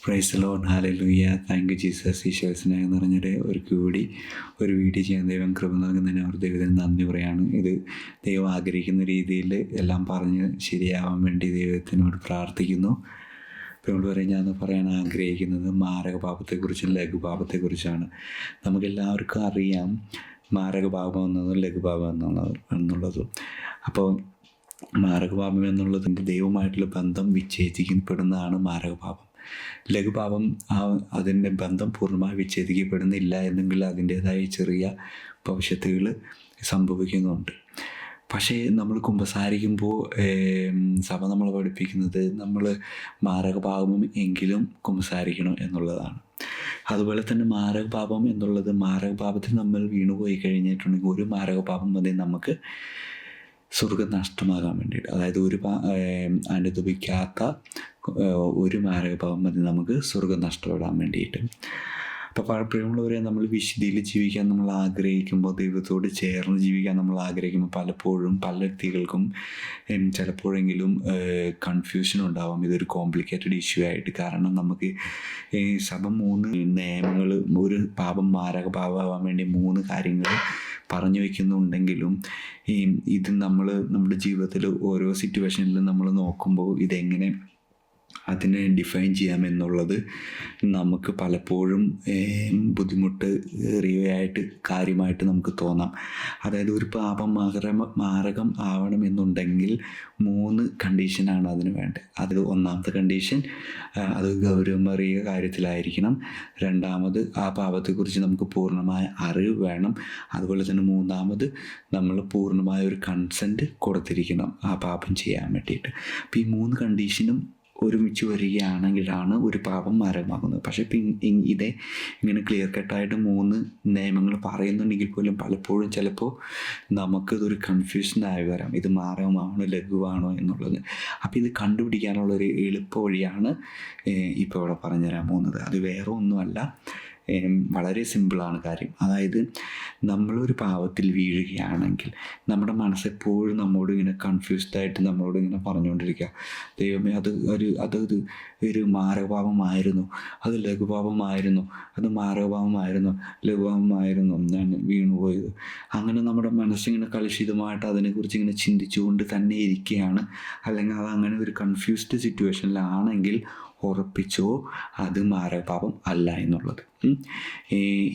Praise lord hallelujah thank you Jesus Isho സ്നേഹം നിറഞ്ഞൊരു ഒരു കൂടി ഒരു വീഡിയോ ചെയ്യാൻ ദൈവം കൃപ നൽകുന്നതിന് അവർ ദൈവത്തിന് നന്ദി പറയാണ്. ഇത് ദൈവം ആഗ്രഹിക്കുന്ന രീതിയിൽ എല്ലാം പറഞ്ഞ് ശരിയാവാൻ വേണ്ടി ദൈവത്തിനോട് പ്രാർത്ഥിക്കുന്നു. അതുകൊണ്ട് പറയും ഞാൻ പറയാൻ ആഗ്രഹിക്കുന്നത് മാരകപാപത്തെക്കുറിച്ചും ലഘുപാപത്തെക്കുറിച്ചാണ്. നമുക്കെല്ലാവർക്കും അറിയാം മാരകപാപം എന്നതും ലഘുപാപം എന്നുള്ളത് എന്നുള്ളതും. അപ്പോൾ മാരകപാപം എന്നുള്ളതിന്റെ ദൈവമായിട്ടുള്ള ബന്ധം വിച്ഛേദിക്കപ്പെടുന്നതാണ് മാരകപാപം. ആ അതിന്റെ ബന്ധം പൂർണമായി വിച്ഛേദിക്കപ്പെടുന്നില്ല എന്നെങ്കിൽ അതിന്റേതായ ചെറിയ ഭവിഷ്യത്തുകൾ സംഭവിക്കുന്നുണ്ട്. പക്ഷേ നമ്മൾ കുമ്പസാരിക്കുമ്പോൾ സഭ നമ്മൾ പഠിപ്പിക്കുന്നത് നമ്മൾ മാരകപാപം എങ്കിലും കുമ്പസാരിക്കണം എന്നുള്ളതാണ്. അതുപോലെ തന്നെ മാരകപാപം എന്നുള്ളത് മാരകപാപത്തിൽ നമ്മൾ വീണുപോയി കഴിഞ്ഞിട്ടുണ്ടെങ്കിൽ ഒരു മാരകപാപം മതി നമുക്ക് സ്വർഗം നഷ്ടമാകാൻ വേണ്ടിയിട്ട്. അതായത് ഒരു അനുദപിക്കാത്ത ഒരു മാരകഭാവം മതി നമുക്ക് സ്വർഗം നഷ്ടപ്പെടാൻ വേണ്ടിയിട്ട്. അപ്പോൾ പലപ്പോഴുള്ളവരെ നമ്മൾ വിശുദ്ധിയിൽ ജീവിക്കാൻ നമ്മൾ ആഗ്രഹിക്കുമ്പോൾ ദൈവത്തോട് ചേർന്ന് ജീവിക്കാൻ നമ്മൾ ആഗ്രഹിക്കുമ്പോൾ പലപ്പോഴും പല വ്യക്തികൾക്കും ചിലപ്പോഴെങ്കിലും കൺഫ്യൂഷൻ ഉണ്ടാവാം. ഇതൊരു കോംപ്ലിക്കേറ്റഡ് ഇഷ്യൂ ആയിട്ട് കാരണം നമുക്ക് ഈ സഭ മൂന്ന് നിയമങ്ങൾ ഒരു പാപം മാരക പാപമാവാൻ വേണ്ടി മൂന്ന് കാര്യങ്ങൾ പറഞ്ഞു വയ്ക്കുന്നുണ്ടെങ്കിലും ഈ ഇത് നമ്മൾ നമ്മുടെ ജീവിതത്തിൽ ഓരോ സിറ്റുവേഷനിലും നമ്മൾ നോക്കുമ്പോൾ ഇതെങ്ങനെ അതിനെ ഡിഫൈൻ ചെയ്യാമെന്നുള്ളത് നമുക്ക് പലപ്പോഴും ബുദ്ധിമുട്ട് ഏറിയതായിട്ട് കാര്യമായിട്ട് നമുക്ക് തോന്നാം. അതായത് ഒരു പാപം മാര മാരകം ആവണമെന്നുണ്ടെങ്കിൽ മൂന്ന് കണ്ടീഷനാണ് അതിന് വേണ്ടത്. അത് ഒന്നാമത്തെ കണ്ടീഷൻ അത് ഗൗരവമേറിയ കാര്യത്തിലായിരിക്കണം. രണ്ടാമത് ആ പാപത്തെക്കുറിച്ച് നമുക്ക് പൂർണമായ അറിവ് വേണം. അതുപോലെ തന്നെ മൂന്നാമത് നമ്മൾ പൂർണമായ ഒരു കൺസെന്റ് കൊടുത്തിരിക്കണം ആ പാപം ചെയ്യാൻ വേണ്ടിയിട്ട്. അപ്പോൾ ഈ മൂന്ന് കണ്ടീഷനും ഒരുമിച്ച് വരികയാണെങ്കിലാണ് ഒരു പാപം മാരകമാകുന്നത് പക്ഷേ ഇപ്പം ഇതേ ഇങ്ങനെ ക്ലിയർ കട്ടായിട്ട് മൂന്ന് നിയമങ്ങൾ പറയുന്നുണ്ടെങ്കിൽ പോലും പലപ്പോഴും ചിലപ്പോൾ നമുക്കിതൊരു കൺഫ്യൂഷനായി വരാം. ഇത് മാരകമാണോ ലഘുവാണോ എന്നുള്ളത്. അപ്പോൾ ഇത് കണ്ടുപിടിക്കാനുള്ളൊരു എളുപ്പ വഴിയാണ് ഇപ്പോൾ ഇവിടെ പറഞ്ഞുതരാൻ പോകുന്നത്. അത് വേറെ ഒന്നുമല്ല. വളരെ സിമ്പിളാണ് കാര്യം. അതായത് നമ്മളൊരു പാവത്തിൽ വീഴുകയാണെങ്കിൽ നമ്മുടെ മനസ്സെപ്പോഴും നമ്മോട് ഇങ്ങനെ കൺഫ്യൂസ്ഡ് ആയിട്ട് നമ്മളോട് ഇങ്ങനെ പറഞ്ഞുകൊണ്ടിരിക്കുക. ദൈവമേ അത് ഒരു അത് ഒരു മാരകപാപമായിരുന്നു. അത് ലഘുപാപമായിരുന്നു. അത് മാരകപാപമായിരുന്നു. ലഘുപാപമായിരുന്നു. ഞാൻ വീണുപോയത്. അങ്ങനെ നമ്മുടെ മനസ്സിങ്ങനെ കലുഷിതമായിട്ട് അതിനെക്കുറിച്ച് ഇങ്ങനെ ചിന്തിച്ചുകൊണ്ട് തന്നെ ഇരിക്കുകയാണ്. അല്ലെങ്കിൽ അത് അങ്ങനെ ഒരു കൺഫ്യൂസ്ഡ് സിറ്റുവേഷനിലാണെങ്കിൽ ഉറപ്പിച്ചോ. അത് മാരകപാപം അല്ല എന്നുള്ളത്.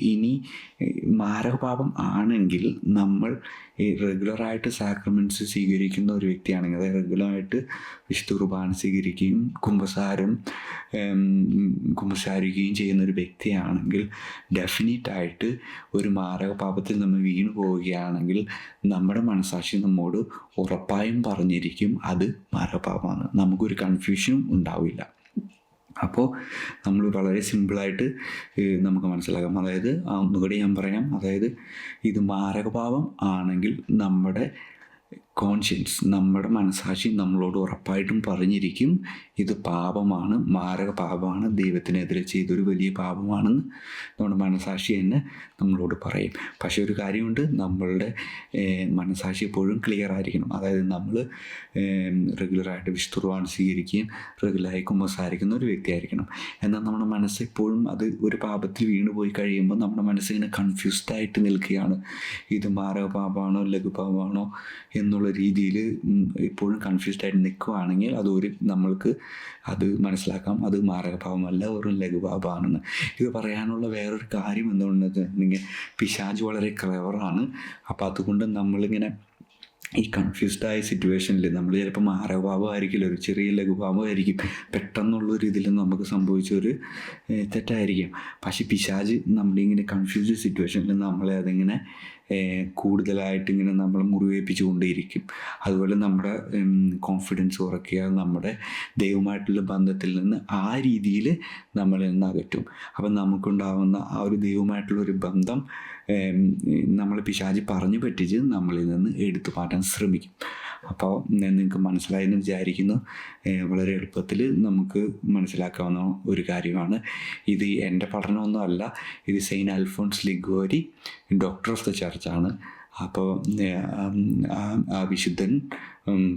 ഇനി മാരകപാപം ആണെങ്കിൽ നമ്മൾ റെഗുലറായിട്ട് സാക്രമെന്റ്സ് സ്വീകരിക്കുന്ന ഒരു വ്യക്തിയാണെങ്കിൽ അതായത് റെഗുലറായിട്ട് വിശുദ്ധ കുർബാന സ്വീകരിക്കുകയും കുംഭസാരം കുംഭസാരിക്കുകയും ചെയ്യുന്ന ഒരു വ്യക്തിയാണെങ്കിൽ ഡെഫിനറ്റായിട്ട് ഒരു മാരകപാപത്തിൽ നമ്മൾ വീണു പോവുകയാണെങ്കിൽ നമ്മുടെ മനസാക്ഷി നമ്മോട് ഉറപ്പായും പറഞ്ഞിരിക്കും അത് മാരകപാപമാണ്. നമുക്കൊരു കൺഫ്യൂഷനും ഉണ്ടാവില്ല. അപ്പോൾ നമ്മൾ വളരെ സിമ്പിളായിട്ട് നമുക്ക് മനസ്സിലാക്കാം. അതായത് ഒന്നുകൂടി ഞാൻ പറയാം. അതായത് ഇത് മാരകഭാവം ആണെങ്കിൽ നമ്മുടെ കോൺഷ്യൻസ് നമ്മുടെ മനസാക്ഷി നമ്മളോട് ഉറപ്പായിട്ടും പറഞ്ഞിരിക്കും ഇത് പാപമാണ് മാരക പാപമാണ് ദൈവത്തിനെതിരെ ചെയ്തൊരു വലിയ പാപമാണെന്ന് നമ്മുടെ മനസാക്ഷി തന്നെ നമ്മളോട് പറയും. പക്ഷേ ഒരു കാര്യമുണ്ട് നമ്മളുടെ മനസാക്ഷി എപ്പോഴും ക്ലിയർ ആയിരിക്കണം. അതായത് നമ്മൾ റെഗുലറായിട്ട് വിശുദ്ധുർവാണ് സ്വീകരിക്കുകയും റെഗുലറായി കുമ്പസാരിക്കുന്ന ഒരു വ്യക്തിയായിരിക്കണം. എന്നാൽ നമ്മുടെ മനസ്സ് എപ്പോഴും അത് ഒരു പാപത്തിൽ വീണു പോയി കഴിയുമ്പോൾ നമ്മുടെ മനസ്സിങ്ങനെ കൺഫ്യൂസ്ഡ് ആയിട്ട് നിൽക്കുകയാണ്. ഇത് മാരക പാപമാണോ ലഘുപാപമാണോ എന്നുള്ള രീതിയിൽ ഇപ്പോഴും കൺഫ്യൂസ്ഡ് ആയിട്ട് നിൽക്കുകയാണെങ്കിൽ ഒരു നമ്മൾക്ക് അത് മനസ്സിലാക്കാം. അത് മാരകഭാവമല്ല ഒരു ലഘുഭാവമാണെന്ന്. ഇത് പറയാനുള്ള വേറൊരു കാര്യം എന്തുകൊണ്ടെന്നുണ്ടെങ്കിൽ പിശാജ് വളരെ ക്ലവറാണ് അപ്പോൾ അതുകൊണ്ട് നമ്മളിങ്ങനെ ഈ കൺഫ്യൂസ്ഡ് ആയ സിറ്റുവേഷനിൽ നമ്മൾ ചിലപ്പോൾ മാരകഭാവമായിരിക്കില്ല ഒരു ചെറിയ ലഘുഭാവമായിരിക്കും. പെട്ടെന്നുള്ളൊരു ഇതിൽ നമുക്ക് സംഭവിച്ച ഒരു തെറ്റായിരിക്കും. പക്ഷേ പിശാജ് നമ്മളിങ്ങനെ കൺഫ്യൂസ്ഡ് സിറ്റുവേഷനിൽ നമ്മളെ അതിങ്ങനെ കൂടുതലായിട്ട് ഇങ്ങനെ നമ്മൾ മുറിവേൽപ്പിച്ചു കൊണ്ടേയിരിക്കും അതുപോലെ നമ്മുടെ കോൺഫിഡൻസ് കുറയ്ക്കുക നമ്മുടെ ദൈവമായിട്ടുള്ള ബന്ധത്തിൽ നിന്ന് ആ രീതിയിൽ നമ്മളിൽ നിന്ന് അകറ്റും. അപ്പം നമുക്കുണ്ടാകുന്ന ആ ഒരു ദൈവമായിട്ടുള്ള ഒരു ബന്ധം നമ്മൾ പിശാചി പറഞ്ഞു പറ്റിച്ച് നമ്മളിൽ നിന്ന് എടുത്തു മാറ്റാൻ ശ്രമിക്കും. അപ്പോൾ നിങ്ങൾക്ക് മനസ്സിലായെന്ന് വിചാരിക്കുന്നു. വളരെ എളുപ്പത്തിൽ നമുക്ക് മനസ്സിലാക്കാവുന്ന ഒരു കാര്യമാണ്. ഇത് എന്റെ പഠനമൊന്നും അല്ല ഇത് saint Alphonsus Liguori doctor of the ചർച്ചാണ് അപ്പോൾ ആ വിശുദ്ധൻ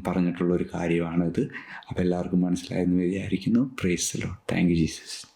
പറഞ്ഞിട്ടുള്ള ഒരു കാര്യമാണിത്. അപ്പോൾ എല്ലാവർക്കും മനസ്സിലായെന്ന് വിചാരിക്കുന്നു. Praise lord thank you Jesus